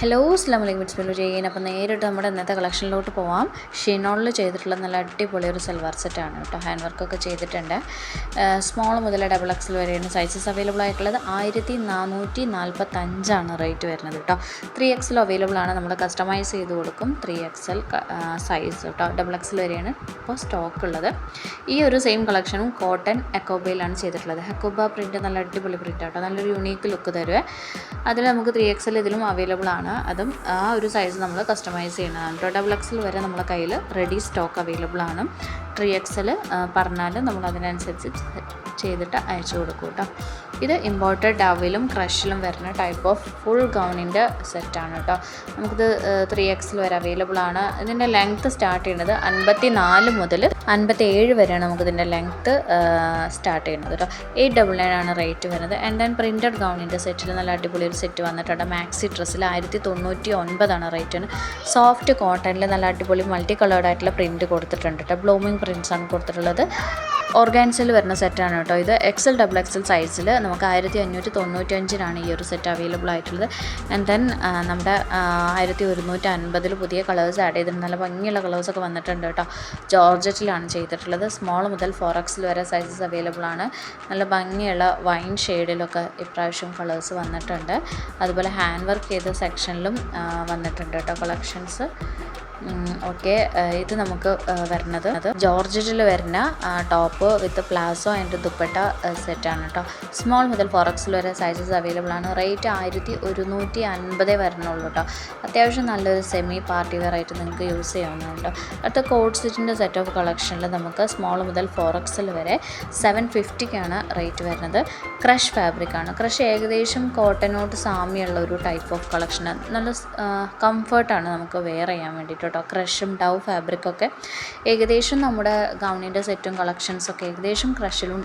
Hello അസ്ലാം വലൈക്കും it's ബില്ലു ജെയിൻ അപ്പോൾ നേരിട്ട് നമ്മുടെ ഇന്നത്തെ കളക്ഷനിലോട്ട് പോവാം. ഷിനോളിൽ ചെയ്തിട്ടുള്ള നല്ല അടിപൊളി ഒരു സൽവാർ സെറ്റാണ് കേട്ടോ. ഹാൻഡ് വർക്കൊക്കെ ചെയ്തിട്ടുണ്ട്. സ്മോൾ മുതൽ ഡബിൾ എക്സൽ വരെയാണ് സൈസസ് അവൈലബിൾ ആയിട്ടുള്ളത്. ആയിരത്തി നാനൂറ്റി നാൽപ്പത്തഞ്ചാണ് റേറ്റ് വരുന്നത് കേട്ടോ. ത്രീ എക്സൽ അവൈലബിൾ ആണ്. നമ്മൾ കസ്റ്റമൈസ് ചെയ്ത് കൊടുക്കും. ത്രീ എക്സൽ സൈസ് കേട്ടോ. ഡബിൾ എക്സൽ വരെയാണ് ഇപ്പോൾ സ്റ്റോക്ക് ഉള്ളത്. ഈ ഒരു സെയിം കളക്ഷനും കോട്ടൺ എക്കോബയിലാണ് ചെയ്തിട്ടുള്ളത്. ഹെക്കോബ പ്രിന്റ് നല്ല അടിപൊളി പ്രിന്റ് കേട്ടോ നല്ലൊരു യുണീക്ക് ലുക്ക് തരുവേ. അതിൽ നമുക്ക് ത്രീ എക്സൽ ഇതിലും അവൈലബിൾ ആണ്. അതും ആ ഒരു സൈസ് നമ്മൾ കസ്റ്റമൈസ് ചെയ്യുന്നതാണ് കേട്ടോ. ഡബിൾ എക്സൽ വരെ നമ്മുടെ കയ്യിൽ റെഡി സ്റ്റോക്ക് അവൈലബിൾ ആണ്. ത്രീ എക്സൽ പറഞ്ഞാൽ നമ്മൾ അതിനനുസരിച്ച് ചെയ്തിട്ട് അയച്ചു കൊടുക്കും കേട്ടോ. ഇത് ഇമ്പോർട്ടഡ് ഡവിലും ക്രഷിലും വരുന്ന ടൈപ്പ് ഓഫ് ഫുൾ ഗൗണിന്റെ സെറ്റാണ് കേട്ടോ. നമുക്കിത് ത്രീ എക്സിൽ വരെ അവൈലബിൾ ആണ്. ഇതിന്റെ ലെങ്ത്ത് സ്റ്റാർട്ട് ചെയ്യുന്നത് അൻപത്തി നാല് മുതൽ അൻപത്തി ഏഴ് വരെയാണ് നമുക്കിതിന്റെ ലെങ്ത്ത് സ്റ്റാർട്ട് ചെയ്യുന്നത് കേട്ടോ. എയ്റ്റ് ഡബിൾ നയൻ ആണ് റേറ്റ് വരുന്നത്. ആൻഡ് ദെൻ പ്രിന്റഡ് ഗൗണിന്റെ സെറ്റിൽ നല്ല അടിപൊളി ഒരു സെറ്റ് വന്നിട്ടുണ്ട്. മാക്സി ഡ്രസ്സിൽ ആയിരത്തി തൊണ്ണൂറ്റി ഒൻപതാണ് റേറ്റിന് സോഫ്റ്റ് കോട്ടണിൽ നല്ല അടിപൊളി മൾട്ടി കളേർഡ് ആയിട്ടുള്ള പ്രിന്റ് കൊടുത്തിട്ടുണ്ട് കേട്ടോ ബ്ലൂമിങ് ആണ് കൊടുത്തിട്ടുള്ളത്. ഓർഗാൻസിൽ വരുന്ന സെറ്റാണ് കേട്ടോ ഇത്. എക്സൽ ഡബിൾ എക്സൽ സൈസിൽ നമുക്ക് ആയിരത്തി അഞ്ഞൂറ്റി തൊണ്ണൂറ്റി അഞ്ചിനാണ് ഈ ഒരു സെറ്റ് അവൈലബിൾ ആയിട്ടുള്ളത്. ആൻഡ് ദെൻ നമ്മുടെ ആയിരത്തി ഒരുന്നൂറ്റി അൻപതിൽ പുതിയ കളേഴ്സ് ആഡ് ചെയ്തിട്ടുണ്ട് നല്ല ഭംഗിയുള്ള കളേഴ്സൊക്കെ വന്നിട്ടുണ്ട് കേട്ടോ. ജോർജറ്റിലാണ് ചെയ്തിട്ടുള്ളത്. സ്മോൾ മുതൽ ഫോർ എക്സിൽ വരെ സൈസസ് അവൈലബിൾ ആണ്. നല്ല ഭംഗിയുള്ള വൈൻ ഷെയ്ഡിലൊക്കെ ഇപ്രാവശ്യം കളേഴ്സ് വന്നിട്ടുണ്ട്. അതുപോലെ ഹാൻഡ് വർക്ക് ചെയ്ത സെക്ഷനിലും വന്നിട്ടുണ്ട് കേട്ടോ കളക്ഷൻസ് ഓക്കെ. ഇത് നമുക്ക് വരുന്നത് അത് ജോർജറ്റിൽ വരുന്ന top with palazzo and dupatta സെറ്റാണ് കേട്ടോ സ്മോൾ മുതൽ ഫോർ എക്സിൽ വരെ സൈസസ് അവൈലബിൾ ആണ്. റേറ്റ് ആയിരത്തി ഒരുന്നൂറ്റി അൻപതേ വരണുള്ളൂ കേട്ടോ അത്യാവശ്യം നല്ലൊരു സെമി പാർട്ടി വെയർ ആയിട്ട് നിങ്ങൾക്ക് യൂസ് ചെയ്യാവുന്നതുണ്ട് അടുത്ത കോഡ് സെറ്റിന്റെ സെറ്റ് ഓഫ് കളക്ഷനിൽ നമുക്ക് സ്മോൾ മുതൽ ഫോർ എക്സിൽ വരെ സെവൻ ഫിഫ്റ്റിക്കാണ് റേറ്റ് വരുന്നത്. ക്രഷ് ഫാബ്രിക് ആണ്. ക്രഷ് ഏകദേശം കോട്ടനോട്ട് സാമ്യമുള്ള ഒരു ടൈപ്പ് ഓഫ് കളക്ഷൻ നല്ല കംഫർട്ടാണ് നമുക്ക് വെയർ ചെയ്യാൻ വേണ്ടിയിട്ട് കേട്ടോ. ക്രഷും ഡൗ ഫാബ്രിക്കൊക്കെ ഏകദേശം നമ്മുടെ ഗൗണിന്റെ സെറ്റും കളക്ഷൻസൊക്കെ ഏകദേശം ക്രഷിലും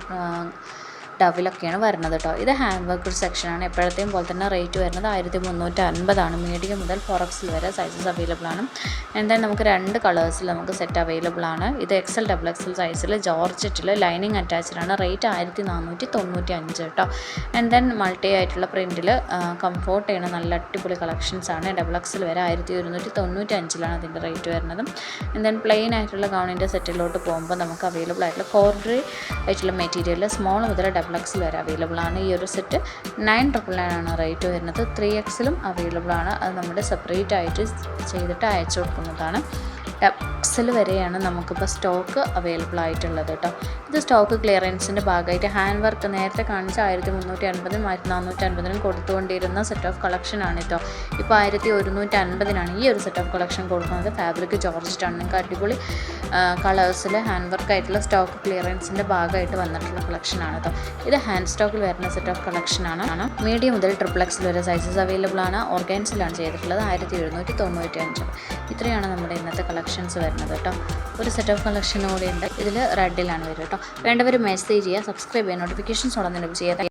ഡവിലൊക്കെയാണ് വരുന്നത് കേട്ടോ ഇത് ഹാൻഡ് വർക്ക് സെക്ഷനാണ് എപ്പോഴത്തെയും പോലെ തന്നെ റേറ്റ് വരുന്നത് ആയിരത്തി മുന്നൂറ്റി അൻപതാണ് മീഡിയം മുതൽ ഫോർ എക്സിൽ വരെ സൈസസ് അവൈലബിൾ ആണ്. എന്തായാലും നമുക്ക് രണ്ട് കളേഴ്സിൽ നമുക്ക് സെറ്റ് അവൈലബിൾ ആണ്. ഇത് എക്സൽ ഡബിൾ എക്സൽ സൈസിൽ ജോർജറ്റിൽ ലൈനിങ് ആണ്. റേറ്റ് ആയിരത്തി നാനൂറ്റി തൊണ്ണൂറ്റി അഞ്ച് കേട്ടോ ആൻഡ് ദെൻ മൾട്ടി ആയിട്ടുള്ള പ്രിന്റിൽ കംഫോർട്ട് ചെയ്യണ നല്ല അടിപൊളി കളക്ഷൻസ് ആണ്. ഡബിൾ എക്സിൽ വരെ ആയിരത്തി ഒരുന്നൂറ്റി തൊണ്ണൂറ്റി അഞ്ചിലാണ് അതിന്റെ റേറ്റ് വരുന്നത് ആൻഡ് ദെൻ പ്ലെയിൻ ആയിട്ടുള്ള ഗൗണിന്റെ സെറ്റിലോട്ട് പോകുമ്പോൾ നമുക്ക് അവൈലബിൾ ആയിട്ടുള്ള കോർഡറി ആയിട്ടുള്ള മെറ്റീരിയൽ സ്മോൾ മുതൽ ഡബിൾ എക്സിൽ വരെ അവൈലബിൾ ആണ്. ഈ ഒരു സെറ്റ് നയൻ ട്രിപ്പിൾ നയൻ ആണ് റേറ്റ് വരുന്നത്. ത്രീ എക്സിലും അവൈലബിൾ ആണ്. അത് നമ്മുടെ സെപ്പറേറ്റ് ആയിട്ട് ചെയ്തിട്ട് അയച്ചു കൊടുക്കുന്നതാണ്. എക്സൽ വരെയാണ് നമുക്കിപ്പോൾ സ്റ്റോക്ക് അവൈലബിൾ ആയിട്ടുള്ളത് കേട്ടോ ഇത് സ്റ്റോക്ക് ക്ലിയറൻസിന്റെ ഭാഗമായിട്ട് ഹാൻഡ് വർക്ക് നേരത്തെ കാണിച്ച ആയിരത്തി മുന്നൂറ്റി അൻപതിനും ആയിരത്തി നാനൂറ്റി അൻപതിനും കൊടുത്തുകൊണ്ടിരുന്ന സെറ്റ് ഓഫ് കളക്ഷനാണ് കേട്ടോ ഇപ്പോൾ ആയിരത്തി ഒരുന്നൂറ്റി അൻപതിനാണ് ഈ ഒരു സെറ്റ് ഓഫ് കളക്ഷൻ കൊടുക്കുന്നത്. ഫാബ്രിക് ജോർജറ്റാണ് നിങ്ങൾക്ക് അടിപൊളി കളേഴ്സിൽ ഹാൻഡ് വർക്ക് ആയിട്ടുള്ള സ്റ്റോക്ക് ക്ലിയറൻസിന്റെ ഭാഗമായിട്ട് വന്നിട്ടുള്ള ആണ് കേട്ടോ ഇത് ഹാൻഡ് സ്റ്റോക്കിൽ വരുന്ന സെറ്റ് ഓഫ് കളക്ഷനാണ് ആണ്. മീഡിയം മുതൽ ട്രിപ്പിൾ എക്സിൽ വരെ സൈസസ് അവൈലബിൾ ആണ്. ഓർഗാൻസിലാണ് ചെയ്തിട്ടുള്ളത് ആയിരത്തി എഴുന്നൂറ്റി തൊണ്ണൂറ്റി അഞ്ച് ഇത്രയാണ് നമ്മുടെ ഇന്നത്തെ കളക്ഷൻസ് വരുന്നത്. കേട്ടോ. ഒരു സെറ്റ് ഓഫ് കളക്ഷനും കൂടി ഉണ്ട്. ഇതിൽ റെഡിലാണ് വരും കേട്ടോ. വേണ്ടവർ മെസ്സേജ് ചെയ്യുക സബ്സ്ക്രൈബ് ചെയ്യുക നോട്ടിഫിക്കേഷൻസ് ഉടനെ ലഭിച്ച് ചെയ്യുക